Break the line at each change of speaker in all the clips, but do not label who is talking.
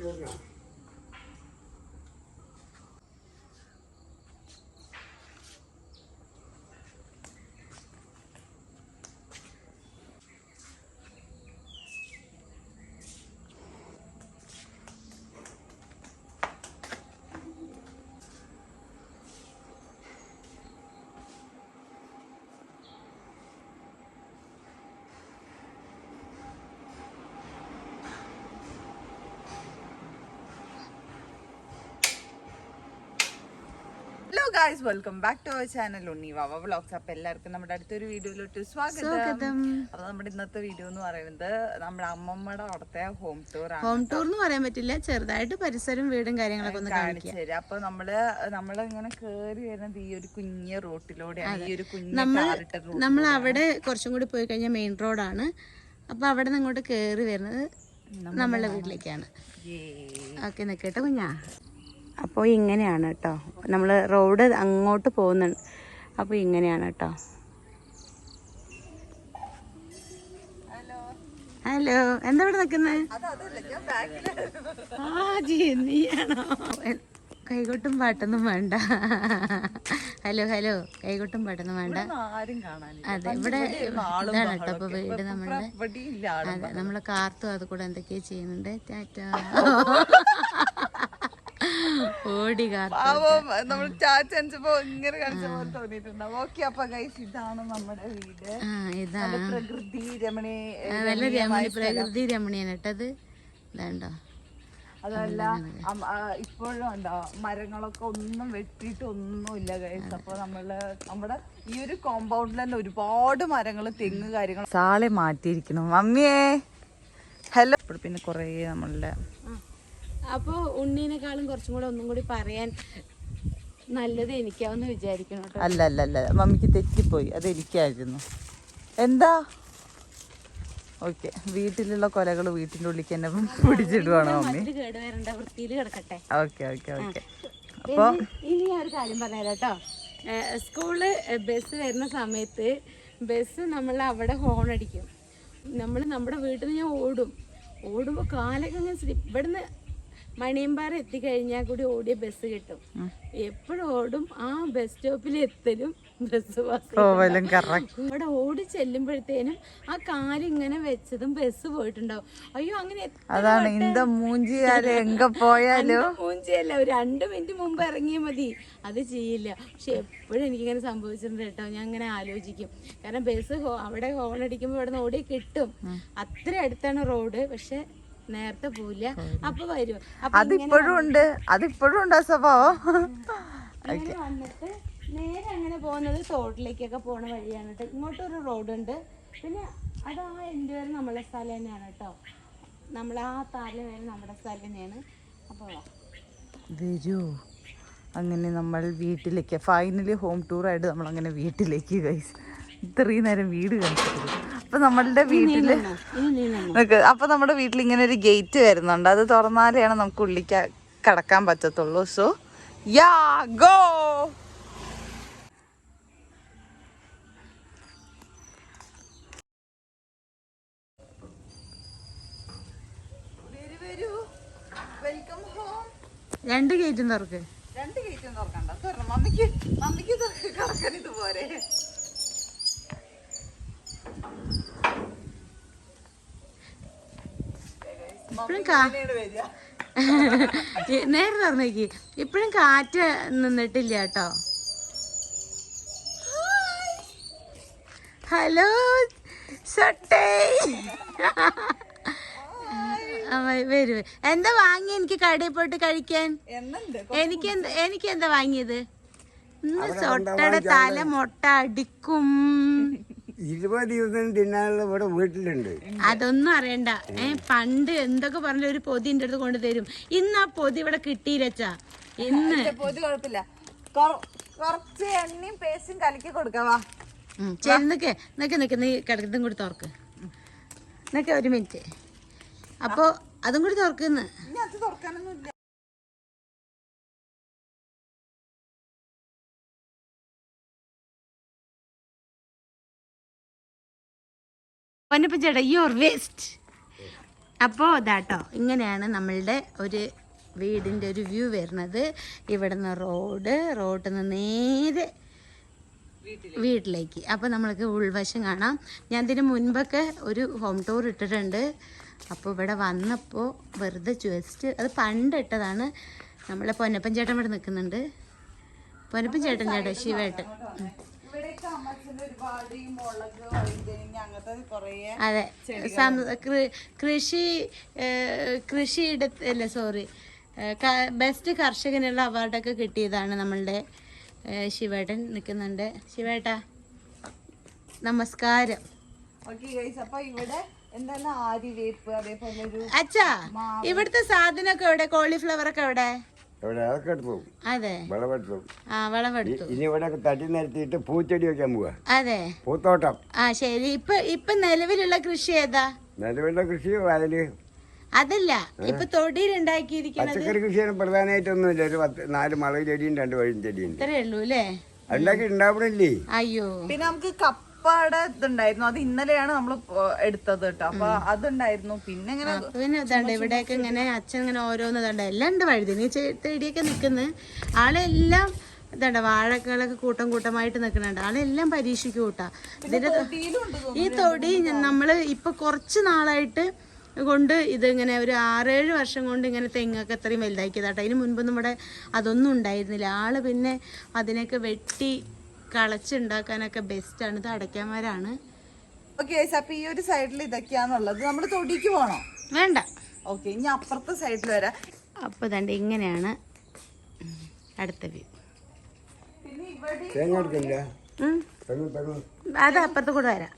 Hello guys welcome back to our channel Unni Vava vlogs അപ്പൊ എല്ലാവർക്കും നമ്മുടെ അടുത്തൊരു വീഡിയോയിലോട്ട് സ്വാഗതം. അപ്പൊ നമ്മുടെ ഇന്നത്തെ വീഡിയോ എന്ന് പറയുന്നത് നമ്മുടെ അമ്മമ്മയുടെ അവിടുത്തെ ഹോം ടൂർ ആണ്
ഹോം ടൂർ എന്ന് പറയാൻ പറ്റില്ല ചെറുതായിട്ട് പരിസരം വീടും കാര്യങ്ങളൊക്കെ ഒന്ന്
കാണിച്ചു തരാം. അപ്പൊ നമ്മൾ നമ്മൾ ഇങ്ങനെ കേറി വരുന്നത് ഈ ഒരു കുഞ്ഞ റോട്ടിലൂടെയാണ് ഈ ഒരു കുഞ്ഞു
നമ്മൾ അവിടെ കുറച്ചും കൂടി പോയി കഴിഞ്ഞാൽ മെയിൻ റോഡാണ് അപ്പൊ അവിടെ നിന്ന് ഇങ്ങോട്ട് കയറി വരുന്നത് നമ്മളുടെ വീട്ടിലേക്കാണ്. ഓക്കെ നിൽക്കട്ടെ കുഞ്ഞാ. അപ്പോൾ ഇങ്ങനെയാണ് കേട്ടോ. നമ്മൾ റോഡ് അങ്ങോട്ട് പോകുന്നുണ്ട് അപ്പോൾ ഇങ്ങനെയാണ് കേട്ടോ. ഹലോ. എന്താ ഇവിടെ നിൽക്കുന്നത് ആ ജി നീയാണോ? കൈകൊട്ടും പാട്ടൊന്നും വേണ്ട. ഹലോ ഹലോ കൈകൊട്ടും പാട്ടൊന്നും വേണ്ട. അതെ ഇവിടെ ഇതാണ് കേട്ടോ അപ്പൊ വീട് നമ്മളുടെ അതെ നമ്മളെ കാർത്തും അത് കൂടെ എന്തൊക്കെയാ ചെയ്യുന്നുണ്ട്. ടാറ്റാ.
പാവം നമ്മൾ ചാച്ചപ്പോ ഇങ്ങനെ കളിച്ച പോലെ തോന്നിയിട്ടുണ്ടാവും. ഓക്കെ അപ്പൊ ഗൈസ് ഇതാണ് നമ്മുടെ വീട്.
ആ ഇതാ
പ്രകൃതി രമണി
നല്ല രമണി പ്രകൃതി രമണിയാണ് കേട്ടത് ഇതാണ്ടോ?
അതല്ല ഇപ്പോഴും ഉണ്ടോ? മരങ്ങളൊക്കെ ഒന്നും വെട്ടിയിട്ട് ഒന്നുമില്ല ഗൈസ് അപ്പൊ നമ്മൾ നമ്മുടെ ഈ ഒരു കോമ്പൗണ്ടിൽ തന്നെ ഒരുപാട് മരങ്ങൾ തെങ്ങ് കാര്യങ്ങൾ സാളെ മാറ്റിയിരിക്കണം മമ്മിയേ. ഹലോ. പിന്നെ കുറേ നമ്മളുടെ
അപ്പോൾ ഉണ്ണീനെക്കാളും കുറച്ചും കൂടെ ഒന്നും കൂടി പറയാൻ നല്ലത് എനിക്കാവെന്ന് വിചാരിക്കണം കേട്ടോ.
അല്ല അല്ല അല്ല. മമ്മിക്ക് തെറ്റിപ്പോയി. അത് എനിക്കായിരുന്നു. എന്താ? ഓക്കെ. വീട്ടിലുള്ള കൊലകൾ വീട്ടിന്റെ ഉള്ളിലേക്ക് തന്നെ പിടിച്ചിടുവാണോ മമ്മി?
കേട് വരണ്ട വൃത്തിയിൽ കിടക്കട്ടെ.
Okay okay okay. അപ്പോൾ
ഇനി- ഞാൻ ഒരു കാര്യം പറഞ്ഞുതരാം കേട്ടോ. സ്കൂൾ ബസ് വരുന്ന സമയത്ത് ബസ് നമ്മൾ അവിടെ ഹോൺ അടിക്കും നമ്മൾ നമ്മുടെ വീട്ടിൽ നിന്ന് ഞാൻ ഓടും. ഓടുമ്പോൾ കാലൊക്കെ ഇങ്ങനെ ഇവിടുന്ന് മണിയമ്പാറ എത്തിക്കഴിഞ്ഞാൽ കൂടി ഓടിയ ബസ് കിട്ടും. എപ്പോഴും ഓടും. ആ ബസ് സ്റ്റോപ്പിൽ എത്തലും ബസ്
പോവലും
ഇവിടെ ഓടി ചെല്ലുമ്പോഴത്തേനും ആ കാലിങ്ങനെ വെച്ചതും ബസ് പോയിട്ടുണ്ടാവും. അയ്യോ അങ്ങനെ
അതാണ് ഇന്ത മൂഞ്ചിയാൽ എങ്ക പോയാലോ.
മൂഞ്ചിയല്ല ഒരു രണ്ട് മിനിറ്റ് മുമ്പ് ഇറങ്ങിയാൽ മതി. അത് ചെയ്യില്ല. പക്ഷെ എപ്പോഴും എനിക്കിങ്ങനെ സംഭവിച്ചിട്ടുണ്ട് കേട്ടോ. ഞാൻ അങ്ങനെ ആലോചിക്കും. കാരണം ബസ് അവിടെ ഹോൺ അടിക്കുമ്പോൾ ഇവിടെ നിന്ന് ഓടി കിട്ടും അത്ര അടുത്താണ് റോഡ്. പക്ഷെ നേരത്തെ പോവില്ല. അപ്പൊ വരും.
അതിപ്പോഴും ഉണ്ട്. അതിപ്പോഴും ഉണ്ട് ആ സ്വഭാവം.
വന്നിട്ട് നേരെ അങ്ങനെ പോകുന്നത് തോട്ടിലേക്കൊക്കെ പോണ വഴിയാണ് കേട്ടോ ഇങ്ങോട്ടൊരു റോഡുണ്ട്. പിന്നെ അത് ആ എന്റെ വരെ നമ്മളെ സ്ഥലം തന്നെയാണ് കേട്ടോ നമ്മൾ ആ താല വരെ നമ്മുടെ സ്ഥലം തന്നെയാണ്. അപ്പോൾ
വരൂ അങ്ങനെ നമ്മൾ വീട്ടിലേക്ക് ഫൈനലി ഹോം ടൂറായിട്ട് നമ്മൾ അങ്ങനെ വീട്ടിലേക്ക് ഗൈസ് ഇത്രയും നേരം വീട് കാണിച്ചിട്ടില്ല അപ്പൊ നമ്മളുടെ വീട്ടിൽ അപ്പൊ നമ്മുടെ വീട്ടിൽ ഇങ്ങനെ ഒരു ഗേറ്റ് വരുന്നുണ്ട്. അത് തുറന്നാലെയാണ് നമുക്ക് ഉള്ളിക്ക കടക്കാൻ പറ്റത്തുള്ളൂ. So yeah go!
രണ്ട് ഗേറ്റും തുറക്ക്.
രണ്ട് ഗേറ്റും തുറക്കണ്ട. തുറന്നു മമ്മിക്ക് മമ്മിക്ക് തുറക്കാൻ ഇത് പോരെ.
ഇപ്പോഴും നേരെ തുറന്നേക്ക്. ഇപ്പോഴും കാറ്റ് നിന്നിട്ടില്ല കേട്ടോ. ഹലോ സട്ടേ. വരൂ എന്താ വാങ്ങി എനിക്ക് കടയിൽ പോയിട്ട് കഴിക്കാൻ?
എന്നുണ്ട്
എനിക്ക് എനിക്ക് എന്താ വാങ്ങിയത്? ഇന്ന് സൊട്ടയുടെ തല മുട്ട അടിക്കും.
ഇരുപത് ദിവസം തിന്നാനുള്ള ഇവിടെ വീട്ടിലുണ്ട്.
അതൊന്നും അറിയണ്ട. ഏ പണ്ട് എന്തൊക്കെ പറഞ്ഞ ഒരു പൊതി എന്റെ അടുത്ത് കൊണ്ടുതരും ഇന്ന് ആ പൊതി ഇവിടെ കിട്ടിയില്ലച്ചാ ഇന്ന്.
പൊതി കുഴപ്പമില്ല. കൊറ- കുറച്ച് എണ്ണയും പേസ്റ്റും കലക്കി കൊടുക്കാവാ
ശരി നിക്ക് നിക്ക് നിക്ക് നീ കിടക്കുന്നതും കൂടി തുറക്ക്. നിക്ക് ഒരു മിനിറ്റ്. അപ്പോ അതും കൂടി തുറക്കുന്ന് പൊന്നപ്പൻ ചേട്ടാ യുവർ വേസ്റ്റ് അപ്പോൾ ഇതാട്ടോ ഇങ്ങനെയാണ് നമ്മളുടെ ഒരു വീടിന്റെ ഒരു വ്യൂ വരുന്നത്. ഇവിടുന്ന് റോഡ് റോഡിൽ നിന്ന് നേരെ വീട്ടിലേക്ക്. അപ്പോൾ നമ്മൾക്ക് ഉൾവശം കാണാം. ഞാൻ ഇതിന് മുൻപൊക്കെ ഒരു ഹോം ടൂർ ഇട്ടിട്ടുണ്ട്. അപ്പോൾ ഇവിടെ വന്നപ്പോൾ വെറുതെ ജസ്റ്റ് അത് പണ്ട് ഇട്ടതാണ് നമ്മളെ പൊന്നപ്പൻ ചേട്ടൻ ഇവിടെ നിൽക്കുന്നുണ്ട്. പൊന്നപ്പൻ ചേട്ടൻ ചേട്ടൻ ശിവേട്ടൻ. അതെ. കൃഷി കൃഷിയിട അല്ല സോറി ബെസ്റ്റ് കർഷകനുള്ള അവാർഡൊക്കെ കിട്ടിയതാണ് നമ്മളുടെ ശിവേട്ടൻ നിൽക്കുന്നുണ്ട്. ശിവേട്ടാ നമസ്കാരം. അച്ഛാ ഇവിടുത്തെ സാധനമൊക്കെ എവിടെ? കോളിഫ്ലവർ ഒക്കെ എവിടെ?
ഇവിടെ അതൊക്കെ എടുത്തു.
അതെ.
വിളവെടുത്തു
ആ വിളവെടുത്തു
ഇനി ഇവിടെ തട്ടി നിരത്തിയിട്ട് പൂച്ചെടി വെക്കാൻ പോവാ.
അതെ.
പൂത്തോട്ടം.
ആ ശരി. ഇപ്പൊ ഇപ്പൊ നിലവിലുള്ള കൃഷി ഏതാ?
നിലവിലുള്ള കൃഷി വയൽ
അതല്ല. ഇപ്പൊ തൊടിയിൽ ഉണ്ടാക്കിയിരിക്കുന്നത്
പച്ചക്കറി കൃഷിയാണ് പ്രധാനമായിട്ടൊന്നുമില്ല. ഒരു പത്ത് നാല് മുളക് ചെടിയും രണ്ട് വഴും ചെടിയുണ്ട്.
ഇത്രേ ഉള്ളൂ അല്ലേ?
ഉണ്ടാക്കി ഉണ്ടാവണില്ലേ?
അയ്യോ.
പിന്നെ നമുക്ക് കപ്പയുടെ ഇതുണ്ടായിരുന്നു. അത് ഇന്നലെയാണ് നമ്മൾ എടുത്തത് കേട്ടോ അപ്പൊ അതുണ്ടായിരുന്നു. പിന്നെ ഇങ്ങനെ
പിന്നെ ഇതാണ്ട് ഇവിടെയൊക്കെ ഇങ്ങനെ അച്ഛൻ ഇങ്ങനെ ഓരോന്ന് ഇതാണ്ട് എല്ലാം ഉണ്ട് വഴുതിനി ചെടിയൊക്കെ നിൽക്കുന്നു ആളെല്ലാം ഇതാണ്ട വാഴകളൊക്കെ കൂട്ടം കൂട്ടമായിട്ട് നിൽക്കുന്നുണ്ട് ആളെല്ലാം പരീക്ഷിക്കും കൂട്ടാ ഇതിന്റെ ഈ തൊടി നമ്മൾ ഇപ്പൊ കുറച്ച് നാളായിട്ട് കൊണ്ട് ഇത് ഇങ്ങനെ ഒരു ആറേഴ് വർഷം കൊണ്ട് ഇങ്ങനെ തെങ്ങൊക്കെ ഇത്രയും വലുതാക്കിയതാട്ടോ അതിന് മുൻപൊന്നും ഇവിടെ അതൊന്നും ഉണ്ടായിരുന്നില്ല. ആൾ പിന്നെ അതിനൊക്കെ വെട്ടി കളച്ചുണ്ടാക്കാനൊക്കെ ആണ്. ഇത് അടയ്ക്കാന്മാരാണ്.
ഓക്കെ അപ്പൊ ഈ ഒരു സൈഡിൽ ഇതൊക്കെയാന്നുള്ളത്. നമ്മൾ തൊടിക്ക് പോണോ?
വേണ്ട.
ഓക്കെ ഇനി അപ്പുറത്തെ സൈഡിൽ വരാം.
അപ്പോൾ ഇതാണ്ട് ഇങ്ങനെയാണ് അടുത്ത വ്യൂ അത് അപ്പുറത്ത് കൂടെ വരാം.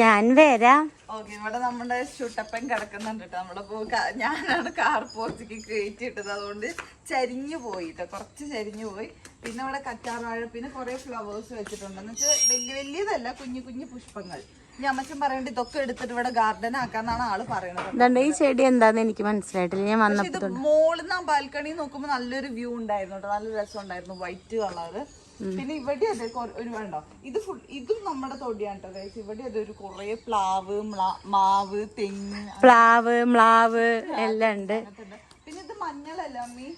ഞാൻ വരാം.
ഓക്കെ ഇവിടെ നമ്മുടെ ചുട്ടപ്പൻ കിടക്കുന്നുണ്ട് കേട്ടോ. നമ്മുടെ ഞാനാണ് കാർ പോർച്ചിക്ക് കയറ്റി ഇട്ടത് അതുകൊണ്ട് ചരിഞ്ഞു പോയി കേട്ടോ. കുറച്ച് ചരിഞ്ഞു പോയി. പിന്നെ ഇവിടെ കറ്റാർവാഴ പിന്നെ കുറെ ഫ്ലവേഴ്സ് വെച്ചിട്ടുണ്ട്. എന്ന് വെച്ചാൽ വലിയ വലിയതല്ല കുഞ്ഞു കുഞ്ഞു പുഷ്പങ്ങൾ. ഞാൻ അമ്മച്ചൻ പറയണ്ട ഇതൊക്കെ എടുത്തിട്ട് ഇവിടെ ഗാർഡൻ ആക്കാന്നാണ് ആൾ
പറയുന്നത്. ഈ ചെടി എന്താന്ന് എനിക്ക് മനസ്സിലായിട്ടില്ല. ഞാൻ വന്നപ്പോൾ
ഇത് മോളിൽ നിന്ന് ബാൽക്കണി നോക്കുമ്പോൾ നല്ലൊരു വ്യൂ ഉണ്ടായിരുന്നു കേട്ടോ. നല്ല രസം ഉണ്ടായിരുന്നു വൈറ്റ് കളറ് പിന്നെ ഇവിടെ അതെ ഒരു വേണ്ടോ? ഇത് ഫുൾ ഇതും നമ്മുടെ തൊടിയാണ് കേട്ടോ ഗൈസ് ഇവിടെ അതെ ഒരു കൊറേ പ്ലാവ് മാവ് തെങ്ങ്
പ്ലാവ് മ്ലാവ് എല്ലാം ഉണ്ട്.
പിന്നെ ഇത് മഞ്ഞളല്ല അമ്മി?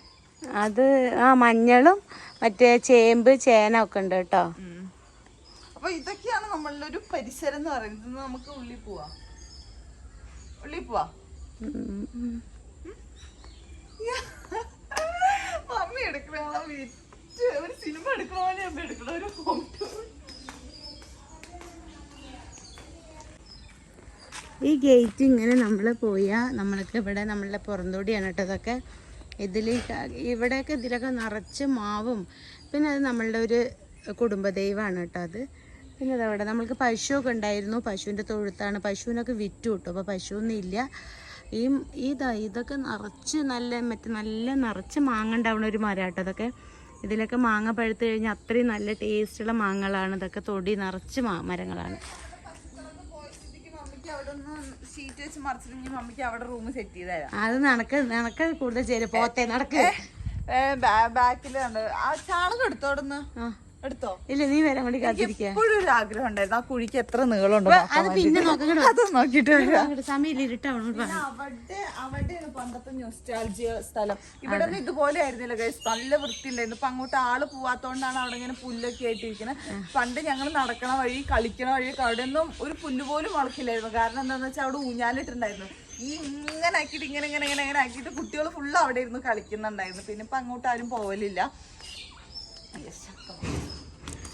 അത് ആ മഞ്ഞളും മറ്റേ ചേമ്പ് ചേന ഒക്കെ ഉണ്ട് കേട്ടോ
അപ്പൊ ഇതൊക്കെയാണ് നമ്മളുടെ ഒരു പരിസരം എന്ന് പറയുന്നത്. നമുക്ക് ഉള്ളി പോവാ. ഉള്ളി പോവാ. മമ്മി എടുക്കണ ഒരു സിനിമ എടുക്കണ പോലെ ഒരു.
ഈ ഗേറ്റ് ഇങ്ങനെ നമ്മൾ പോയാൽ നമ്മൾക്ക് ഇവിടെ നമ്മളുടെ പുറന്തോടിയാണ് കേട്ടോ ഇതൊക്കെ. ഇതിൽ ഇവിടെയൊക്കെ ഇതിലൊക്കെ നിറച്ച് മാവും. പിന്നെ അത് നമ്മളുടെ ഒരു കുടുംബദൈവമാണ് കേട്ടോ അത്. പിന്നെ അതവിടെ നമ്മൾക്ക് പശുവൊക്കെ ഉണ്ടായിരുന്നു. പശുവിന്റെ തൊഴുത്താണ്. പശുവിനൊക്കെ വിറ്റു കിട്ടും. അപ്പോൾ പശുവൊന്നും ഇല്ല. ഈ ഇതാ ഇതൊക്കെ നിറച്ച് നല്ല മറ്റേ നല്ല നിറച്ച് മാങ്ങ ഉണ്ടാവുന്ന ഒരു മരം കേട്ടോ അതൊക്കെ ഇതിലൊക്കെ മാങ്ങ പഴുത്ത് കഴിഞ്ഞാൽ അത്രയും നല്ല ടേസ്റ്റുള്ള മാങ്ങകളാണ്. ഇതൊക്കെ തൊടി നിറച്ച് മാ മരങ്ങളാണ്. അത് നടക്ക് നടക്ക് കൂടുതൽ ചേരും പോത്തെ നടക്ക്.
ബാക്കിൽ ആ ചാണകം എടുത്തോ
ആ.
എടുത്തോ?
ഇല്ല നീ വരാൻ വേണ്ടി കാത്തിരിക്കുക
എപ്പോഴും ഒരു ആഗ്രഹം ഉണ്ടായിരുന്നു. ആ കുഴിക്ക് എത്ര നീളമുണ്ടോ
അത് പിന്നെ
അത് നോക്കിട്ട്.
സമയം ഇരുട്ടാവണം
അവിടെ അവിടെയാണ് പണ്ടത്തെ ന്യൂസ്റ്റാൾജിയ സ്ഥലം. ഇവിടെ ഇതുപോലെ ആയിരുന്നില്ല ഗൈസ് നല്ല വൃത്തിയുണ്ടായിരുന്നു. ഇപ്പൊ അങ്ങോട്ട് ആൾ പോവാത്തോണ്ടാണ് അവിടെ ഇങ്ങനെ പുല്ലൊക്കെ ആയിട്ടിരിക്കുന്നത് പണ്ട് ഞങ്ങൾ നടക്കണ വഴി കളിക്കണ വഴിയൊക്കെ അവിടെ ഒന്നും ഒരു പുല്ല് പോലും മുളക്കില്ലായിരുന്നു കാരണം എന്താന്ന് വെച്ചാൽ അവിടെ ഊഞ്ഞാലിട്ടുണ്ടായിരുന്നു ഈ ഇങ്ങനെ ആക്കിയിട്ട് ഇങ്ങനെ ഇങ്ങനെ ഇങ്ങനെ ഇങ്ങനെ ആക്കിയിട്ട് കുട്ടികൾ ഫുള്ള് അവിടെ ഇരുന്ന് കളിക്കുന്നുണ്ടായിരുന്നു. പിന്നെ ഇപ്പൊ അങ്ങോട്ട് ആരും പോവലില്ല.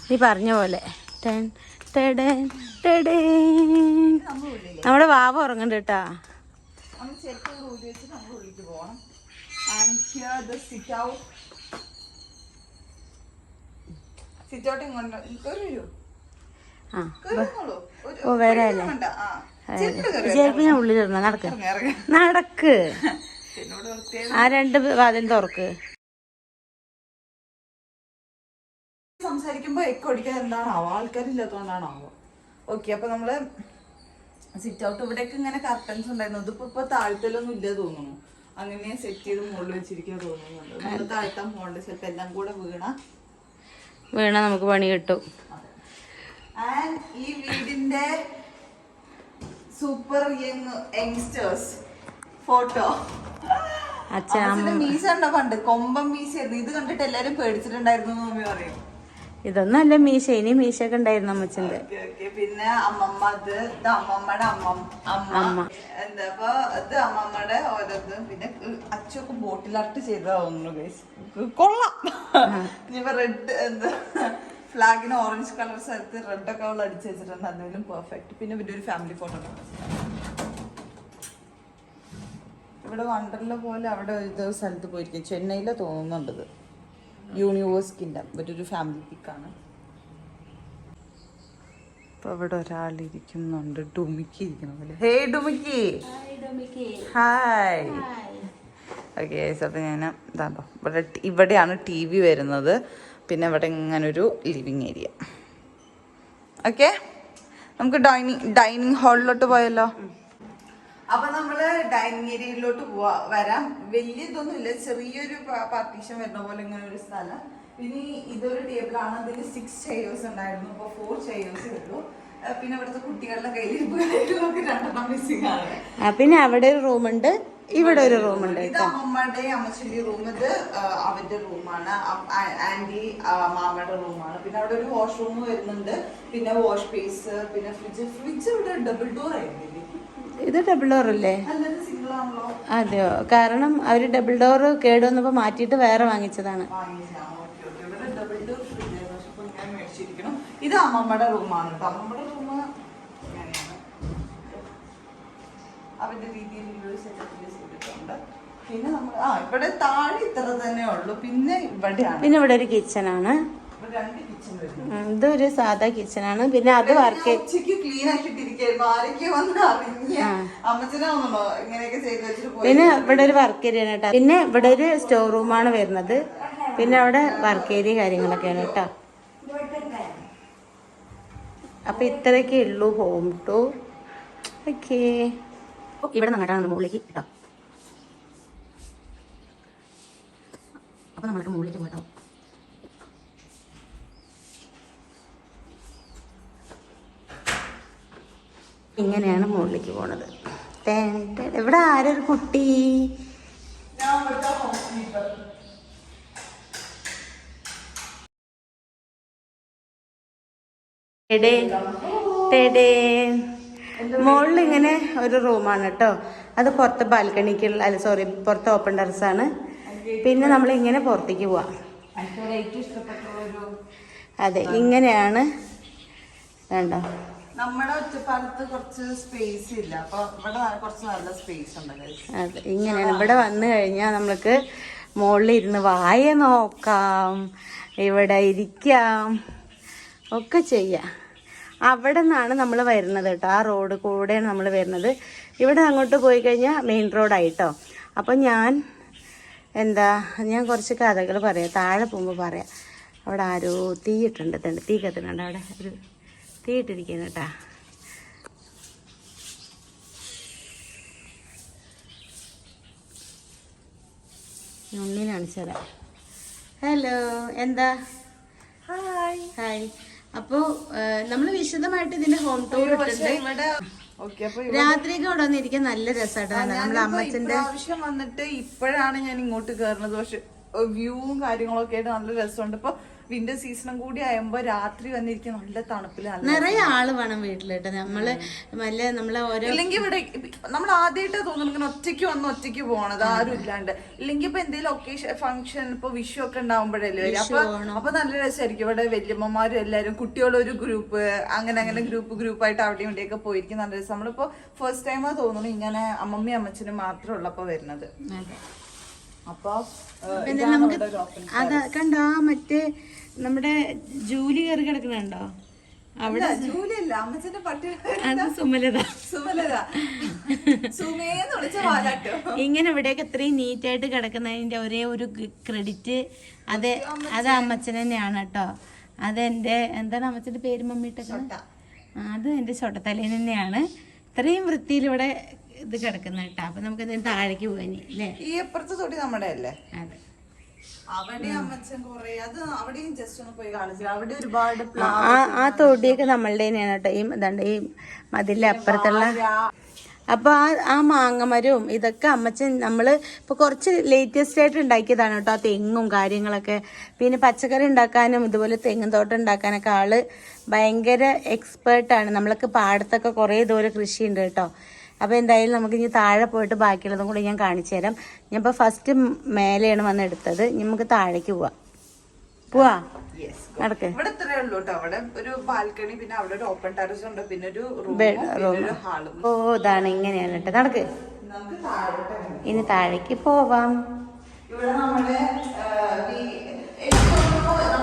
നീ പറഞ്ഞ പോലെ. നമ്മുടെ വാവ ഉറങ്ങണ്ട കേട്ടാ. ഓ ഇടണം നടക്ക്. നടക്ക്. ആ രണ്ട് വാതിൽ തുറക്ക്.
സംസാരിക്കുമ്പോ എക്കോ അടിക്കാൻ എന്താണാവോ ആൾക്കാരില്ലാത്തോണ്ടാണാവോ? ഓക്കെ അപ്പൊ നമ്മൾ സിറ്റ് ഔട്ട് ഇവിടെയൊക്കെ ഇങ്ങനെ കർട്ടൻസ് ഉണ്ടായിരുന്നു. ഇതിപ്പോ ഇപ്പൊ താഴ്ത്തലൊന്നും ഇല്ല തോന്നുന്നു. അങ്ങനെ സെറ്റ് ചെയ്ത് മുകളിൽ വെച്ചിരിക്കാൻ തോന്നുന്നുണ്ട് നമ്മൾ താഴ്ത്താൻ പോകണ്ട. ചിലപ്പോ എല്ലാം കൂടെ വീണ
വീണ നമുക്ക് പണി കിട്ടും.
ആൻഡ് ഈ വീടിന്റെ സൂപ്പർ യങ് യങ്സ്റ്റേഴ്സ് ഫോട്ടോ
അച്ഛൻ
മീശ ഉണ്ടോ പണ്ട്? കൊമ്പം മീശയായിരുന്നു. ഇത് കണ്ടിട്ട് എല്ലാരും പേടിച്ചിട്ടുണ്ടായിരുന്നു എന്ന് മമ്മി പറയും.
ഇതൊന്നും അല്ല മീശ. ഇനി മീശയൊക്കെ ഉണ്ടായിരുന്നു അമ്മച്ചന്റെ.
പിന്നെ അമ്മമ്മ ഇത് അമ്മമ്മയുടെ അമ്മ. അമ്മ. എന്താ ഇത് അമ്മമ്മയുടെ ഓരോന്ന് പിന്നെ അച്ഛനൊക്കെ ബോട്ടിലാർട്ട് ചെയ്തു കൊള്ളാം. ഇനിയിപ്പോ റെഡ് എന്താ ഫ്ലാഗിന് ഓറഞ്ച് കളർ സ്ഥലത്ത് റെഡ് ഒക്കെ അവൾ അടിച്ചു വെച്ചിട്ടുണ്ട്. അതിലും പെർഫെക്റ്റ് പിന്നെ പിന്നെ ഒരു ഫാമിലി ഫോട്ടോ ഇവിടെ വണ്ടർല പോലെ അവിടെ ഒരു സ്ഥലത്ത് പോയിരിക്കും. ചെന്നൈയിലെ തോന്നുന്നുണ്ടത്. യൂണിവേഴ്സ് കിൻഡം മറ്റൊരു ഫാമിലി പിക്കാണ് അപ്പൊ അവിടെ ഒരാൾ ഇരിക്കുന്നുണ്ട്. ഡുമിക്കി ഇരിക്കുന്ന പോലെ. ഹേ ഡുമിക്കി. ഹായ് ഓക്കെ അപ്പം ഞാൻ ഇതാണ്ടോ ഇവിടെ ഇവിടെയാണ് ടി വി വരുന്നത്. പിന്നെ ഇവിടെ ഇങ്ങനെ ഒരു ലിവിങ് ഏരിയ ഓക്കെ നമുക്ക് ഡൈനിങ് ഡൈനിങ് ഹാളിലോട്ട് പോയല്ലോ. അപ്പൊ നമ്മൾ ഡൈനിങ് ഏരിയയിലോട്ട് പോവാ വരാം. വലിയ ഇതൊന്നും ഇല്ല. ചെറിയൊരു പാർട്ടീഷൻ വരുന്ന പോലെ ഇങ്ങനെ ഒരു സ്ഥലം. പിന്നെ ഇതൊരു ടേബിൾ ആണ്. ഇതിന് സിക്സ് ചെയേഴ്സ് ഉണ്ടായിരുന്നു. ഇപ്പൊ ഫോർ ചെയേഴ്സ് ഉള്ളൂ. പിന്നെ ഇവിടുത്തെ കുട്ടികളുടെ കയ്യിലിരിപ്പുകളിലൊക്കെ രണ്ടെണ്ണം മിസ്സിംഗ് ആണ്.
പിന്നെ അവിടെ ഒരു റൂമുണ്ട് ഇവിടെ ഒരു റൂമുണ്ട്
ഇത് അമ്മമ്മയുടെ അമ്മച്ചിന്റെ റൂം ഇത് അവന്റെ റൂമാണ് ആന്റി മാമയുടെ റൂമാണ് പിന്നെ അവിടെ ഒരു വാഷ്റൂം വരുന്നുണ്ട്. പിന്നെ വാഷ് ബേസ് പിന്നെ ഫ്രിഡ്ജ് ഫ്രിഡ്ജ് ഇവിടെ ഡബിൾ ഡോർ ആയിരുന്നില്ലേ
ഇത് ഡബിൾ ഡോർ അല്ലേ? അതെയോ? കാരണം അവർ ഡബിൾ ഡോർ കേടുവന്നപ്പോ മാറ്റിയിട്ട് വേറെ വാങ്ങിച്ചതാണ്.
ഇത് അമ്മമ്മയുടെ റൂമാണ് അമ്മമ്മയുടെ റൂം അവന്റെ രീതിയിൽ പിന്നെ നമ്മൾ ആ ഇവിടെ താഴെ ഇത്ര തന്നെ ഉള്ളൂ. പിന്നെ ഇവിടെയാണ്.
പിന്നെ ഇവിടെ ഒരു
കിച്ചൺ വരുന്നു
ഇതൊരു സാധാ കിച്ചണാണ് പിന്നെ അത് വർക്ക്
ക്ലീൻ ആക്കിയിട്ടിരിക്കായിരുന്നു ആരൊക്കെ വന്ന് അറിഞ്ഞ അമ്മച്ചനാണെന്നോ ഇങ്ങനെയൊക്കെ ചെയ്ത് വെച്ചിട്ട്
പിന്നെ ഇവിടെ ഒരു വർക്ക് ഏരിയ കേട്ടോ. പിന്നെ ഇവിടെ ഒരു സ്റ്റോർ റൂമാണ് വരുന്നത്. പിന്നെ അവിടെ വർക്ക് ഏരിയ കാര്യങ്ങളൊക്കെയാണ് കേട്ടോ. അപ്പൊ ഇത്രയൊക്കെ ഉള്ളൂ ഹോം ടു ഓക്കേ ഇവിടെ നിന്നിട്ടാണ് മുകളിലേക്ക് കേട്ടോ. അപ്പൊ നമ്മൾക്ക് മുകളിലേക്ക് പോട്ടോ ഇങ്ങനെയാണ് മുകളിലേക്ക് പോണത്. ഇവിടെ ആരൊരു കുട്ടി. മുകളിൽ ഇങ്ങനെ ഒരു റൂമാണ് കേട്ടോ. അത് പുറത്ത് ബാൽക്കണിക്കുള്ള അല്ല സോറി പുറത്ത് ഓപ്പൺ ടെറസ് ആണ്. പിന്നെ നമ്മൾ ഇങ്ങനെ പുറത്തേക്ക് പോവാം. അതെ ഇങ്ങനെയാണ്. വേണ്ടോ
നമ്മുടെ ഒറ്റപ്പാലത്ത് കുറച്ച് സ്പേസ് ഇല്ല. അപ്പൊ ഇവിടെ കുറച്ച് നല്ല സ്പേസ് ഉണ്ട്.
അതെ ഇങ്ങനെയാണ്. ഇവിടെ വന്നു കഴിഞ്ഞാൽ നമ്മൾക്ക് മുകളിൽ ഇരുന്ന് വായ നോക്കാം ഇവിടെ ഇരിക്കാം ഒക്കെ ചെയ്യാം. അവിടെ നിന്നാണ് നമ്മൾ വരുന്നത് കേട്ടോ. ആ റോഡ് കൂടെയാണ് നമ്മൾ വരുന്നത്. ഇവിടെ അങ്ങോട്ട് പോയി കഴിഞ്ഞാൽ മെയിൻ റോഡായിട്ടോ അപ്പം ഞാൻ എന്താ ഞാൻ കുറച്ച് കഥകൾ പറയാം. താഴെ പോകുമ്പോൾ പറയാം. അവിടെ ആരോ തീയിട്ടുണ്ട്. തീ കത്തുന്നുണ്ട് അവിടെ. ഒരു തീയിട്ടിരിക്കുന്നു കേട്ടാ ഉണ്ണി കാണിച്ചു തരാം. ഹലോ എന്താ?
ഹായ്
ഹായ് അപ്പോൾ നമ്മൾ വിശദമായിട്ട് ഇതിന്റെ ഹോം ടൂർ
ഇട്ടിട്ടുണ്ട് അപ്പൊ
രാത്രിയൊക്കെ ഇവിടെ വന്നിരിക്കാൻ നല്ല രസമായിട്ടാണ് നമ്മുടെ
ഞാനിപ്പോ
അമ്മച്ചന്റെ
ആവശ്യം വന്നിട്ട് ഇപ്പോഴാണ് ഞാൻ ഇങ്ങോട്ട് കയറുന്നത് പക്ഷെ വ്യൂവും കാര്യങ്ങളൊക്കെ ആയിട്ട് നല്ല രസമുണ്ട്. ഇപ്പൊ വിന്റർ സീസണും കൂടി ആകുമ്പോ രാത്രി വന്നിരിക്കും നല്ല തണുപ്പിൽ
നിറയെ ആൾ വേണം വീട്ടിലിട്ട്. നമ്മൾ വല്ല നമ്മളെ ഓരോ
ഇല്ലെങ്കിൽ ഇവിടെ നമ്മൾ ആദ്യമായിട്ട് തോന്നുന്നു ഇങ്ങനെ ഒറ്റയ്ക്ക് വന്ന് ഒറ്റയ്ക്ക് പോണത് ആരും ഇല്ലാണ്ട്. ഇല്ലെങ്കിൽ ഇപ്പൊ എന്തെങ്കിലും ഒക്കേഷൻ ഫംഗ്ഷൻ ഇപ്പൊ വിഷു ഒക്കെ ഉണ്ടാവുമ്പോഴല്ലേ അപ്പൊ അപ്പൊ നല്ല രസമായിരിക്കും ഇവിടെ വല്യമ്മമാരും എല്ലാരും കുട്ടികളൊരു ഗ്രൂപ്പ് അങ്ങനെ അങ്ങനെ ഗ്രൂപ്പ് ഗ്രൂപ്പ് ഗ്രൂപ്പായിട്ട് അവിടെയും ഇവിടെയൊക്കെ പോയിരിക്കും. നല്ല രസം. നമ്മളിപ്പോ ഫസ്റ്റ് ടൈമാ തോന്നുന്നു ഇങ്ങനെ അമ്മമ്മയും അമ്മച്ചനും മാത്രം ഉള്ളപ്പോ വരുന്നത്.
അതെ.
അപ്പൊ
നമുക്ക് അതാ കണ്ടോ മറ്റേ നമ്മുടെ ജൂലി കയറി കിടക്കണുണ്ടോ അവിടെ
ജൂലിയല്ല അമ്മച്ചന്റെ പട്ടി
സുമലത.
സുമലത.
ഇങ്ങനെ ഇവിടെയൊക്കെ ഇത്രയും നീറ്റായിട്ട് കിടക്കുന്നതിന്റെ ഒരേ ഒരു ക്രെഡിറ്റ് അത് അത് അമ്മച്ചൻ തന്നെയാണ് കേട്ടോ. അതെന്റെ എന്താണ് അമ്മച്ചന്റെ പേര് മമ്മിട്ടൊക്കെ അത് എന്റെ ചൊട്ടത്തലേന് തന്നെയാണ്. ഇത്രയും വൃത്തിയിൽ ഇവിടെ ഇത് കിടക്കുന്ന കേട്ടോ. അപ്പൊ നമുക്ക് ഇതിന് താഴേക്ക് പോകാനി അല്ലേ
ഈ അപ്പുറത്തെ തൊടി നമ്മുടെ അല്ലേ?
അതെ.
അമ്മച്ചൻ കൊറേ അത് അവിടെയും ജസ്റ്റ് ഒന്ന് പോയി കാണിച്ചു അവിടെ ഒരുപാട്
ആ ആ- ആ തൊടിയൊക്കെ നമ്മളുടെ തന്നെയാണ് കേട്ടോ. ഈ ഇതാണ്ട് ഈ മതിലിന്റെ അപ്പുറത്തുള്ള അപ്പൊ ആ ആ മാങ്ങമരവും ഇതൊക്കെ അമ്മച്ചൻ നമ്മൾ ഇപ്പൊ കുറച്ച് ലേറ്റസ്റ്റ് ആയിട്ട് ഉണ്ടാക്കിയതാണ് കേട്ടോ. ആ തെങ്ങും കാര്യങ്ങളൊക്കെ. പിന്നെ പച്ചക്കറി ഉണ്ടാക്കാനും ഇതുപോലെ തെങ്ങും തോട്ടം ഉണ്ടാക്കാനൊക്കെ ആൾ ഭയങ്കര എക്സ്പേർട്ടാണ് നമ്മളൊക്കെ പാടത്തൊക്കെ കുറേ ദൂരെ കൃഷിയുണ്ട് കേട്ടോ. അപ്പോൾ എന്തായാലും നമുക്ക് ഇനി താഴെ പോയിട്ട് ബാക്കിയുള്ളതും കൂടി ഞാൻ കാണിച്ചു തരാം. ഞാൻ ഇപ്പോൾ ഫസ്റ്റ് മേലെയാണ് വന്ന് എടുത്തത്. ഇനി നമുക്ക് താഴേക്ക് പോവാം. പോവാ. നടക്ക്.
ഇവിടെ ഇത്രേ ഉള്ളൂ കേട്ടോ അവിടെ ഒരു ബാൽക്കണി പിന്നെ അവിടെ ഒരു ഓപ്പൺ ടെറസ് ഉണ്ട്. പിന്നെ ഒരു റൂം ഹാളും
ഓ ഇതാണ് ഇങ്ങനെയാണ് കേട്ടോ നടക്ക്. ഇനി താഴേക്ക് പോവാം.
ഇവിടെ നമ്മുടെ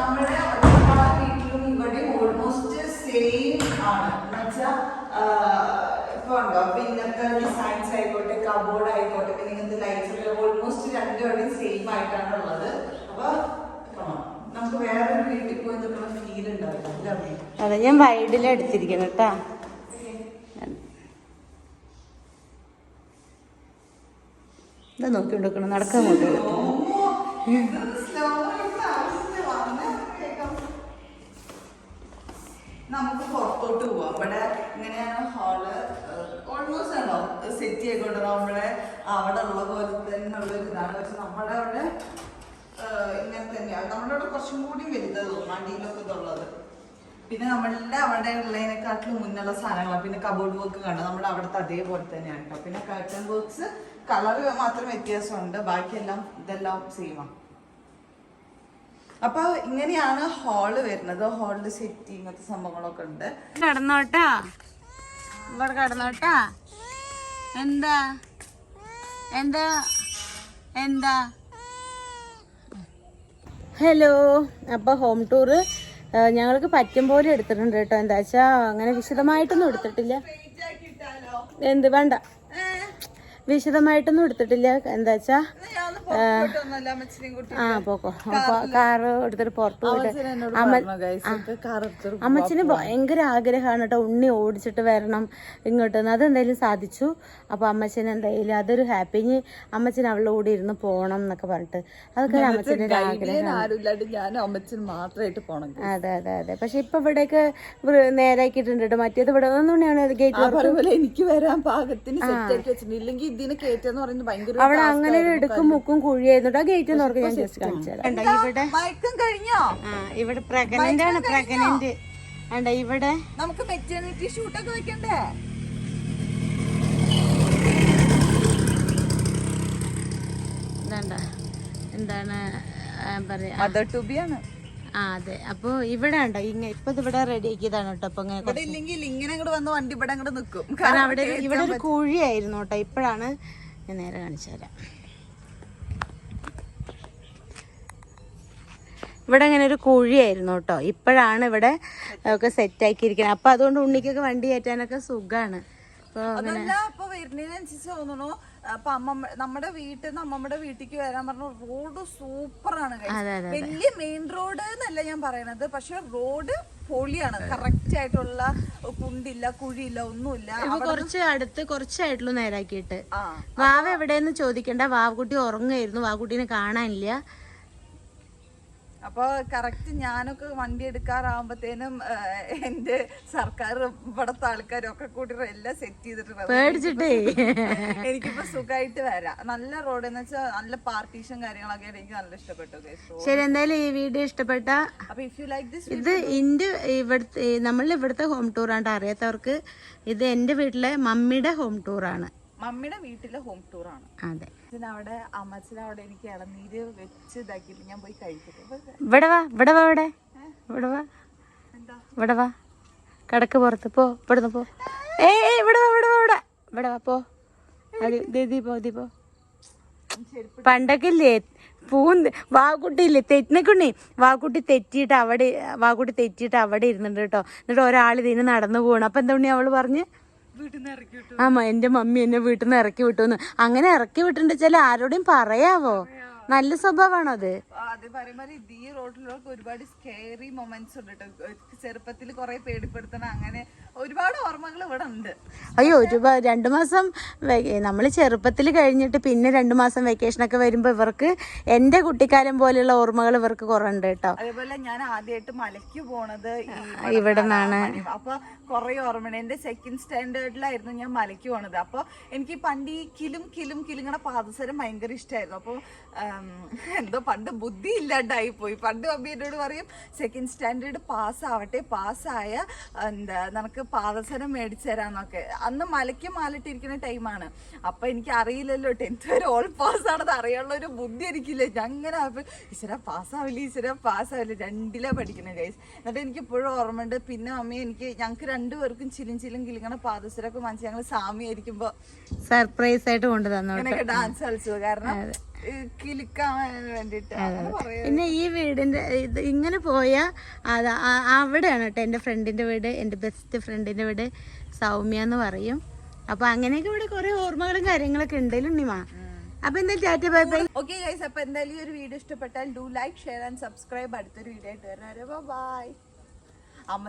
നമ്മുടെ ഒറ്റപ്പാല വീട്ടിലും ഇവിടെ ഓൾമോസ്റ്റ് സെയിം ആണ്. എന്നുവെച്ചാൽ ഉണ്ടോ? അപ്പൊ ഇന്നത്തെ ഡിസൈൻസ് ആയിക്കോട്ടെ കബോർഡ് ആയിക്കോട്ടെ പിന്നെ ഇങ്ങനത്തെ ലൈറ്റ്സ് ഓൾമോസ്റ്റ് രണ്ടുപേരും സെയിം ആയിട്ടാണ് ഉള്ളത്. അപ്പൊ. നമുക്ക് വേറൊരു വീട്ടിൽ പോയി നിൽക്കുന്ന ഫീൽ ഉണ്ടാവില്ല
അതെ ഞാൻ വൈഡിൽ എടുത്തിരിക്കണം കേട്ടാ ഇത് നോക്കി കൊടുക്കണം നടക്കാൻ നോക്കി
നമുക്ക് പുറത്തോട്ട് പോവാം. ഇവിടെ ഇങ്ങനെയാണ് ഹാൾ ഓൾമോസ്റ്റ് ആണോ സെറ്റ് ചെയ്തുകൊണ്ട് നമ്മുടെ അവിടെ ഉള്ള പോലെ തന്നെ ഉള്ള ഇതാണ്. പക്ഷെ നമ്മുടെ അവിടെ ഇങ്ങനെ തന്നെയാണ് നമ്മുടെ അവിടെ കുറച്ചും കൂടി വലുത് തോന്നുന്നു. ഇതുള്ളത് പിന്നെ നമ്മളുടെ അവിടെ ഉള്ളതിനെക്കാട്ടിലും മുന്നുള്ള സാധനങ്ങളാണ് പിന്നെ കബോർഡ് വർക്ക് കണ്ടു നമ്മുടെ അവിടുത്തെ അതേപോലെ തന്നെയാണ് കേട്ടോ പിന്നെ കർട്ടൺ വർക്ക്സ് കളർ മാത്രം വ്യത്യാസമുണ്ട്. ബാക്കിയെല്ലാം ഇതെല്ലാം സെയിമാണ് അപ്പൊ ഇങ്ങനെയാണ് ഹാൾ വരുന്നത്. ഹാളിൽ സെറ്റ് ഇങ്ങനത്തെ സംഭവങ്ങളൊക്കെ ഉണ്ട്.
കടന്നോട്ടാ? ഇവിടെ കടന്നോട്ടാ? എന്താ? എന്താ? എന്താ? ഹലോ അപ്പോൾ ഹോം ടൂറ് ഞങ്ങൾക്ക് പറ്റും പോലെ എടുത്തിട്ടുണ്ട് കേട്ടോ. എന്താ വെച്ചാ അങ്ങനെ വിശദമായിട്ടൊന്നും എടുത്തിട്ടില്ല. എന്ത് വേണ്ട. വിശദമായിട്ടൊന്നും എടുത്തിട്ടില്ല. എന്താ വെച്ചാ ആ പോക്കോ. കാറ് എടുത്തിട്ട് പുറത്ത് പോയിട്ട് അമ്മച്ചിന് ഭയങ്കര ആഗ്രഹമാണ് കേട്ടോ ഉണ്ണി ഓടിച്ചിട്ട് വരണം ഇങ്ങോട്ട് അതെന്തായാലും സാധിച്ചു. അപ്പൊ അമ്മച്ചിന് എന്തായാലും അതൊരു ഹാപ്പി. ഇനി അമ്മച്ചിന് അവളുടെ കൂടെ ഇരുന്ന് പോകണം എന്നൊക്കെ പറഞ്ഞിട്ട്. അതൊക്കെ ഒരു
മാത്രമായിട്ട്
അതെ അതെ അതെ. പക്ഷെ ഇപ്പൊ ഇവിടെയൊക്കെ നേരാക്കിട്ടുണ്ട് നേരാക്കിയിട്ടുണ്ട് കേട്ടോ മറ്റേത് ഇവിടെ ഒന്നുകൊണ്ടാണ് ഗേറ്റ്
എനിക്ക് വരാൻ പാകത്തിന് സെറ്റ് വെച്ചിട്ടുണ്ട്. ഇല്ലെങ്കിൽ ഇതിന് കയറ്റെന്ന് പറയുന്നത് ഭയങ്കര
അവിടെ അങ്ങനെ ഒരു എടുക്കും മുക്കും കുഴിയായിരുന്നു ആ ഗേറ്റ് ഓർക്കുക ഞാൻ ജസ്റ്റ് കാണിച്ചു തരാം. ഇവിടെ
മയക്കം കഴിഞ്ഞോ?
ആ ഇവിടെ പ്രഗ്നന്റ് ആണ് പ്രഗ്നന്റ്. ഇവിടെ
നമുക്ക് മെറ്റേണിറ്റി ഷൂട്ടൊക്കെ വെക്കണ്ടേ?
എന്താണ് പറയാ.
മദർ ടു ബി ആണ്.
ആ അതെ. അപ്പൊ ഇവിടെ ഉണ്ടോ ഇങ്ങനെ ഇപ്പൊ ഇവിടെ റെഡി ആക്കിയതാണ് കേട്ടോ അപ്പൊ ഇങ്ങനെ
ഇല്ലെങ്കിൽ ഇങ്ങനെ അങ്ങോട്ട് വന്ന് വണ്ടി ഇവിടെ അങ്ങോട്ട് നിൽക്കും
കാരണം അവിടെ ഇവിടെ ഒരു കുഴിയായിരുന്നു കേട്ടോ ഇപ്പോഴാണ് ഞാൻ നേരെ കാണിച്ചു തരാം. ഇവിടെ ഇങ്ങനെ ഒരു കുഴിയായിരുന്നു കേട്ടോ. ഇപ്പോഴാണ് ഇവിടെ ഒക്കെ സെറ്റ് ആക്കിയിരിക്കുന്നത്. അപ്പൊ അതുകൊണ്ട് ഉണ്ണിക്കൊക്കെ വണ്ടി കയറ്റാനൊക്കെ സുഖാണ്. അപ്പൊ
അതല്ല ഇപ്പൊ വരുന്നതിനനുസരിച്ച് തോന്നുന്നു അപ്പൊ അമ്മ നമ്മുടെ വീട്ടിൽ നിന്ന് അമ്മമ്മയുടെ വീട്ടിലേക്ക് വരാൻ പറഞ്ഞ റോഡ് സൂപ്പറാണ് വലിയ മെയിൻ റോഡ് എന്നല്ല ഞാൻ പറയണത്. പക്ഷെ റോഡ് പൊളിയാണ്. കറക്റ്റ് ആയിട്ടുള്ള കുണ്ടില്ല കുഴിയില്ല ഒന്നുമില്ല.
ഇപ്പൊ കുറച്ച് അടുത്ത് കുറച്ചായിട്ടുള്ളൂ നേരാക്കിയിട്ട്. വാവ് എവിടെയെന്ന് ചോദിക്കണ്ട. വാവക്കുട്ടി ഉറങ്ങുമായിരുന്നു വാവക്കുട്ടീനെ കാണാനില്ല.
അപ്പൊ കറക്റ്റ് ഞാനൊക്കെ വണ്ടി എടുക്കാറാവുമ്പത്തേനും ഏഹ്, എന്റെ സർക്കാർ ഇവിടത്തെ ആൾക്കാരും ഒക്കെ കൂടി എല്ലാം സെറ്റ് ചെയ്തിട്ട് വരും.
പേടിച്ചിട്ടേ
എനിക്കിപ്പോ സുഖമായിട്ട് വരാം നല്ല റോഡ് എന്ന് വെച്ചാൽ നല്ല പാർട്ടീഷൻ കാര്യങ്ങളൊക്കെ എനിക്ക് നല്ല ഇഷ്ടപ്പെട്ടു.
ശരി എന്തായാലും ഈ വീഡിയോ ഇഷ്ടപ്പെട്ട
അപ്പൊ ഇഫ് യു ലൈക്ക് ദിസ്
ഇത് എന്റെ ഇവിടുത്തെ നമ്മളിവിടുത്തെ ഇവിടുത്തെ ഹോം ആണ് അറിയാത്തവർക്ക് ഇത് എന്റെ വീട്ടിലെ മമ്മിയുടെ ഹോം ടൂറാണ്
മമ്മിയുടെ വീട്ടിലെ ഹോം ടൂർ ആണ്.
അതെ.
അവിടെ അമ്മച്ചനെ അവിടെ എനിക്ക് ഇളനീര് വെച്ച് ഇതാക്കിയിട്ട് ഞാൻ പോയി കഴിക്കട്ടെ.
ഇവിടെ വാ ഇവിടെ വാ ഇവിടെ. ഇവിടെ വാ. ഇവിടെ വാ. കിടക്ക് പുറത്ത് പോ ഇവിടുന്ന് പോ. ഏ ഇവിടെ വാ ഇവിടെ വാ ഇവിടെ. ഇവിടെ വാ പോ. ദീപോ ദേ ദീ പോ ദീ പോ. പണ്ടൊക്കെ ഇല്ലേ പൂന്ന് വാക്കുട്ടി ഇല്ലേ തെറ്റിനക്കുണ്ണി വാക്കുട്ടി തെറ്റിയിട്ട് അവിടെ വാക്കുട്ടി തെറ്റിയിട്ട് അവിടെ ഇരുന്നുണ്ട് കേട്ടോ. എന്നിട്ട് ഒരാൾ ഇതിന് നടന്നു പോകണം അപ്പം എന്താ ഉണ്ണി അവൾ പറഞ്ഞ്?
വീട്ടിൽ നിന്ന് ഇറക്കി വിട്ടു.
ആ എന്റെ മമ്മി എന്നെ വീട്ടിൽ നിന്ന് ഇറക്കി വിട്ടു അങ്ങനെ ഇറക്കി വിട്ടിട്ടുണ്ട് വെച്ചാൽ ആരോടെയും പറയാവോ? നല്ല സ്വഭാവമാണോ അത്
അത് പറയുമ്പോൾ ഇത് ഈ റോഡിലൊക്കെ ഒരുപാട് സ്കേറി മൊമെന്റ്സ് ഉണ്ട് കേട്ടോ ചെറുപ്പത്തിൽ കുറെ പേടിപ്പെടുത്തണം അങ്ങനെ ഒരുപാട് ഓർമ്മകൾ ഇവിടെ ഉണ്ട്.
അയ്യോ ഒരുപാട് രണ്ടു മാസം നമ്മൾ ചെറുപ്പത്തിൽ കഴിഞ്ഞിട്ട് പിന്നെ രണ്ടു മാസം വെക്കേഷൻ ഒക്കെ വരുമ്പോൾ ഇവർക്ക് എന്റെ കുട്ടിക്കാലം പോലെയുള്ള ഓർമ്മകൾ ഇവർക്ക് കുറവുണ്ട് കേട്ടോ
അതേപോലെ ഞാൻ ആദ്യമായിട്ട് മലയ്ക്ക് പോണത്
ഇവിടെ
നിന്നാണ്. അപ്പൊ കുറെ ഓർമ്മയുണ്ട്. എന്റെ സെക്കൻഡ് സ്റ്റാൻഡേർഡിലായിരുന്നു ഞാൻ മലയ്ക്ക് പോണത്. അപ്പൊ എനിക്ക് പണ്ട് ഈ കിലും കിലും കിലുങ്ങണ പാദസരം ഭയങ്കര ഇഷ്ടമായിരുന്നു അപ്പൊ ഉം, എന്തോ പണ്ട് ബുദ്ധി ഇല്ലാണ്ടായി പോയി. പണ്ട് അമ്മ എന്നോട് പറയും സെക്കൻഡ് സ്റ്റാൻഡേർഡ് പാസ്സാവട്ടെ പാസ്സായ എന്താ നമുക്ക് പാദസരം മേടിച്ചു തരാന്നൊക്കെ. അന്ന് മലയ്ക്ക് മാലിട്ടിരിക്കുന്ന ടൈമാണ് അപ്പൊ എനിക്ക് അറിയില്ലല്ലോ ടെൻത്ത് വരെ ഓൾ പാസ്സാണെന്ന് അറിയാനുള്ള ഒരു ബുദ്ധി എനിക്കില്ല. ഞാൻ അങ്ങനെ ഈശ്വര പാസ്സാവില്ല ഈശ്വര പാസ്സാവില്ല? രണ്ടിലാ പഠിക്കുന്നത് ഗൈസ് എന്നിട്ട് എനിക്ക് ഇപ്പോഴും ഓർമ്മയുണ്ട്. പിന്നെ അമ്മ എനിക്ക് ഞങ്ങൾക്ക് രണ്ടുപേർക്കും ചിലും ചിലും കിളിങ്ങണ പാദസരമൊക്കെ വാങ്ങിച്ച് ഞങ്ങൾ സാമി ആയിരിക്കുമ്പോ
സർപ്രൈസ് ആയിട്ട് കൊണ്ടു തന്നു
ഇങ്ങനെയൊക്കെ ഡാൻസ് കളിച്ചു കാരണം
പിന്നെ ഈ വീടിന്റെ ഇത് ഇങ്ങനെ പോയാൽ അത് അവിടെയാണ് കേട്ടോ എന്റെ ഫ്രണ്ടിന്റെ വീട് എന്റെ ബെസ്റ്റ് ഫ്രണ്ടിന്റെ വീട് സൗമ്യ എന്ന് പറയും. അപ്പൊ അങ്ങനെയൊക്കെ ഇവിടെ കുറെ ഓർമ്മകളും കാര്യങ്ങളൊക്കെ ഉണ്ടല്ലോ ഉണ്ണിമാ? അപ്പൊ എന്തായാലും tata bye bye.
Okay guys അപ്പൊ എന്തായാലും ഈ ഒരു വീഡിയോ ഇഷ്ടപ്പെട്ടാൽ do like share and subscribe അടുത്തൊരു വീഡിയോ ആയിട്ട് വരാം. ബൈ അമ്മ